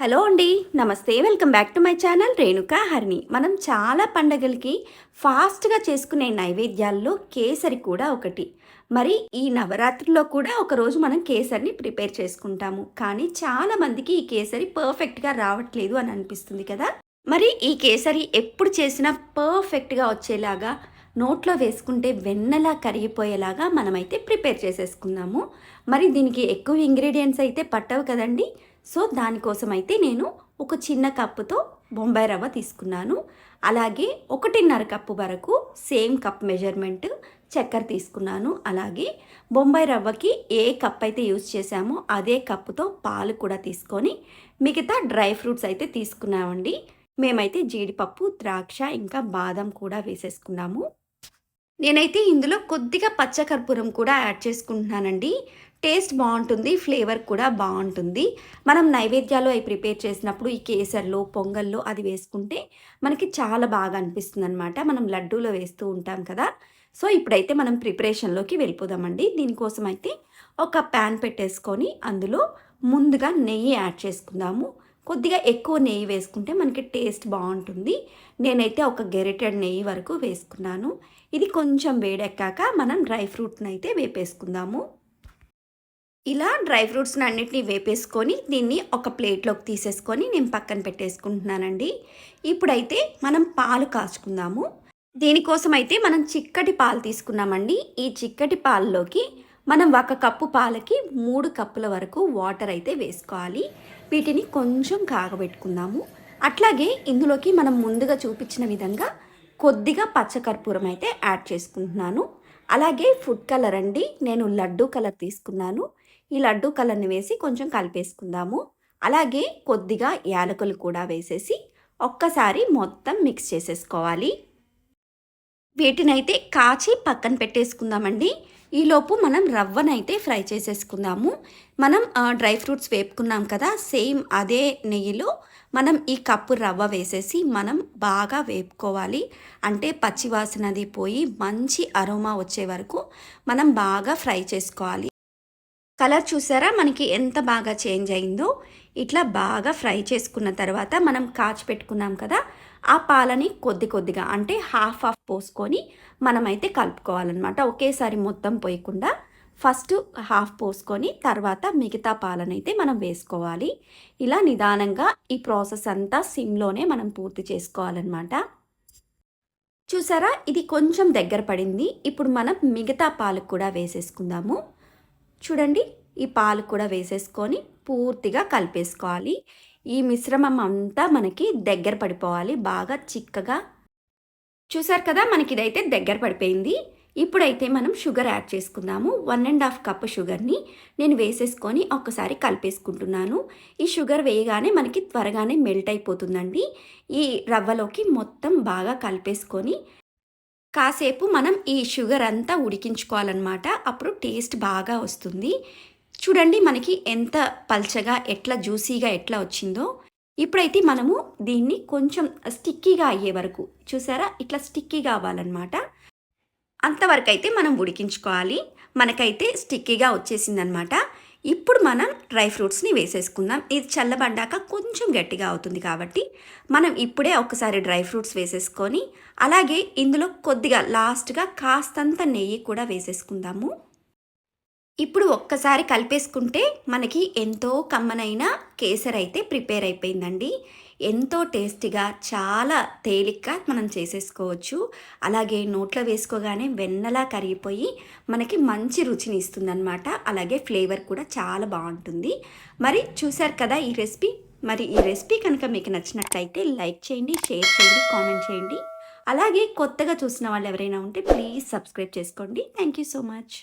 Hello అండి నమస్తే. Welcome back to my channel Renuka Harini. మనం చాలా పండగలకి ఫాస్ట్గా చేసుకునే నైవేద్యాల్లో కేసరి కూడా ఒకటి. మరి ఈ నవరాత్రిలో కూడా ఒకరోజు మనం కేసరిని ప్రిపేర్ చేసుకుంటాము. కానీ చాలా మందికి ఈ కేసరి పర్ఫెక్ట్గా రావట్లేదు అని అనిపిస్తుంది కదా? మరి ఈ కేసరి ఎప్పుడు చేసినా పర్ఫెక్ట్గా వచ్చేలాగా నోట్లో వేసుకుంటే వెన్నలా కరిగిపోయేలాగా మనమైతే ప్రిపేర్ చేసేసుకుందాము. మరి దీనికి ఎక్కువ ఇంగ్రీడియంట్స్ అయితే పట్టవు కదండి. సో దానికోసం అయితే నేను ఒక చిన్న కప్పుతో బొంబాయి రవ్వ తీసుకున్నాను. అలాగే ఒకటిన్నర కప్పు వరకు సేమ్ కప్ మెజర్మెంట్ చక్కెర తీసుకున్నాను. అలాగే బొంబాయి రవ్వకి ఏ కప్ అయితే యూజ్ చేశామో అదే కప్పుతో పాలు కూడా తీసుకొని మిగతా డ్రై ఫ్రూట్స్ అయితే తీసుకున్నామండి. మేమైతే జీడిపప్పు ద్రాక్ష ఇంకా బాదం కూడా వేసేసుకున్నాము. నేనైతే ఇందులో కొద్దిగా పచ్చకర్పూరం కూడా యాడ్ చేసుకుంటున్నానండి. టేస్ట్ బాగుంటుంది ఫ్లేవర్ కూడా బాగుంటుంది. మనం నైవేద్యాలు అవి ప్రిపేర్ చేసినప్పుడు ఈ కేసర్లో పొంగల్లో అది వేసుకుంటే మనకి చాలా బాగా అనిపిస్తుంది అనమాట మనం లడ్డూలో వేస్తూ ఉంటాం కదా. సో ఇప్పుడైతే మనం ప్రిపరేషన్లోకి వెళ్ళిపోదామండి. దీనికోసం అయితే ఒక ప్యాన్ పెట్టేసుకొని అందులో ముందుగా నెయ్యి యాడ్ చేసుకుందాము. కొద్దిగా ఎక్కువ నెయ్యి వేసుకుంటే మనకి టేస్ట్ బాగుంటుంది. నేనైతే ఒక గెరిటెడ్ నెయ్యి వరకు వేసుకున్నాను. ఇది కొంచెం వేడెక్కాక మనం డ్రై ఫ్రూట్ని అయితే వేపేసుకుందాము. ఇలా డ్రై ఫ్రూట్స్ని అన్నిటిని వేపేసుకొని దీన్ని ఒక ప్లేట్లోకి తీసేసుకొని నేను పక్కన పెట్టేసుకుంటున్నానండి. ఇప్పుడైతే మనం పాలు కాచుకుందాము. దీనికోసం అయితే మనం చిక్కటి పాలు తీసుకున్నామండి. ఈ చిక్కటి పాలలోకి మనం ఒక కప్పు పాలకి మూడు కప్పుల వరకు వాటర్ అయితే వేసుకోవాలి. వీటిని కొంచెం కాగబెట్టుకుందాము. అట్లాగే ఇందులోకి మనం ముందుగా చూపించిన విధంగా కొద్దిగా పచ్చకర్పూరం అయితే యాడ్ చేసుకుంటున్నాను. అలాగే ఫుడ్ కలర్ అండి. నేను లడ్డు కలర్ తీసుకున్నాను. ఈ లడ్డు కలర్ని వేసి కొంచెం కలిపేసుకుందాము. అలాగే కొద్దిగా యాలకులు కూడా వేసేసి ఒక్కసారి మొత్తం మిక్స్ చేసేసుకోవాలి. వీటినైతే కాచి పక్కన పెట్టేసుకుందామండి. ఈలోపు మనం రవ్వనైతే ఫ్రై చేసేసుకుందాము. మనం డ్రై ఫ్రూట్స్ వేపుకున్నాం కదా సేమ్ అదే నెయ్యిలో మనం ఈ కప్పు రవ్వ వేసేసి మనం బాగా వేపుకోవాలి. అంటే పచ్చివాసనది పోయి మంచి అరోమా వచ్చే వరకు మనం బాగా ఫ్రై చేసుకోవాలి. కలర్ చూసారా? మనకి ఎంత బాగా చేంజ్ అయిందో. ఇట్లా బాగా ఫ్రై చేసుకున్న తర్వాత మనం కాచి పెట్టుకున్నాం కదా ఆ పాలని కొద్ది కొద్దిగా అంటే హాఫ్ హాఫ్ పోసుకొని మనమైతే కలుపుకోవాలన్నమాట. ఒకేసారి మొత్తం పోయకుండా ఫస్ట్ హాఫ్ పోసుకొని తర్వాత మిగతా పాలనైతే మనం వేసుకోవాలి. ఇలా నిదానంగా ఈ ప్రాసెస్ అంతా సిమ్లోనే మనం పూర్తి చేసుకోవాలన్నమాట. చూసారా? ఇది కొంచెం దగ్గర పడింది. ఇప్పుడు మనం మిగతా పాలు కూడా వేసేసుకుందాము. చూడండి ఈ పాలు కూడా వేసేసుకొని పూర్తిగా కలిపేసుకోవాలి. ఈ మిశ్రమం అంతా మనకి దగ్గర పడిపోవాలి బాగా చిక్కగా. చూసారు కదా మనకి ఇదైతే దగ్గర పడిపోయింది. ఇప్పుడైతే మనం షుగర్ యాడ్ చేసుకుందాము. వన్ అండ్ హాఫ్ కప్ షుగర్ని నేను వేసేసుకొని ఒక్కసారి కలిపేసుకుంటున్నాను. ఈ షుగర్ వేయగానే మనకి త్వరగానే మెల్ట్ అయిపోతుందండి. ఈ రవ్వలోకి మొత్తం బాగా కలిపేసుకొని కాసేపు మనం ఈ షుగర్ అంతా ఉడికించుకోవాలన్నమాట. అప్పుడు టేస్ట్ బాగా వస్తుంది. చూడండి మనకి ఎంత పల్చగా ఎట్లా జ్యూసీగా ఎట్లా వచ్చిందో. ఇప్పుడైతే మనము దీన్ని కొంచెం స్టిక్కీగా అయ్యే వరకు చూసారా? ఇట్లా స్టిక్కీగా అవ్వాలన్నమాట. అంతవరకు అయితే మనం ఉడికించుకోవాలి. మనకైతే స్టిక్కీగా వచ్చేసిందనమాట ఇప్పుడు మనం డ్రై ఫ్రూట్స్ని వేసేసుకుందాం. ఇది చల్లబడ్డాక కొంచెం గట్టిగా అవుతుంది కాబట్టి మనం ఇప్పుడే ఒకసారి డ్రై ఫ్రూట్స్ వేసేసుకొని అలాగే ఇందులో కొద్దిగా లాస్ట్గా కాస్తంత నెయ్యి కూడా వేసేసుకుందాము. ఇప్పుడు ఒక్కసారి కలిపేసుకుంటే మనకి ఎంతో కమ్మనైన కేసర్ అయితే ప్రిపేర్ అయిపోయిందండి. ఎంతో టేస్టీగా చాలా తేలిగ్గా మనం చేసేసుకోవచ్చు. అలాగే నోట్లో వేసుకోగానే వెన్నలా కరిగిపోయి మనకి మంచి రుచిని ఇస్తుందన్నమాట. అలాగే ఫ్లేవర్ కూడా చాలా బాగుంటుంది. మరి చూసారు కదా ఈ రెసిపీ? మరి ఈ రెసిపీ కనుక మీకు నచ్చినట్లయితే లైక్ చేయండి షేర్ చేయండి కామెంట్ చేయండి. అలాగే కొత్తగా చూసిన వాళ్ళు ఎవరైనా ఉంటే ప్లీజ్ సబ్స్క్రైబ్ చేసుకోండి. Thank you so much.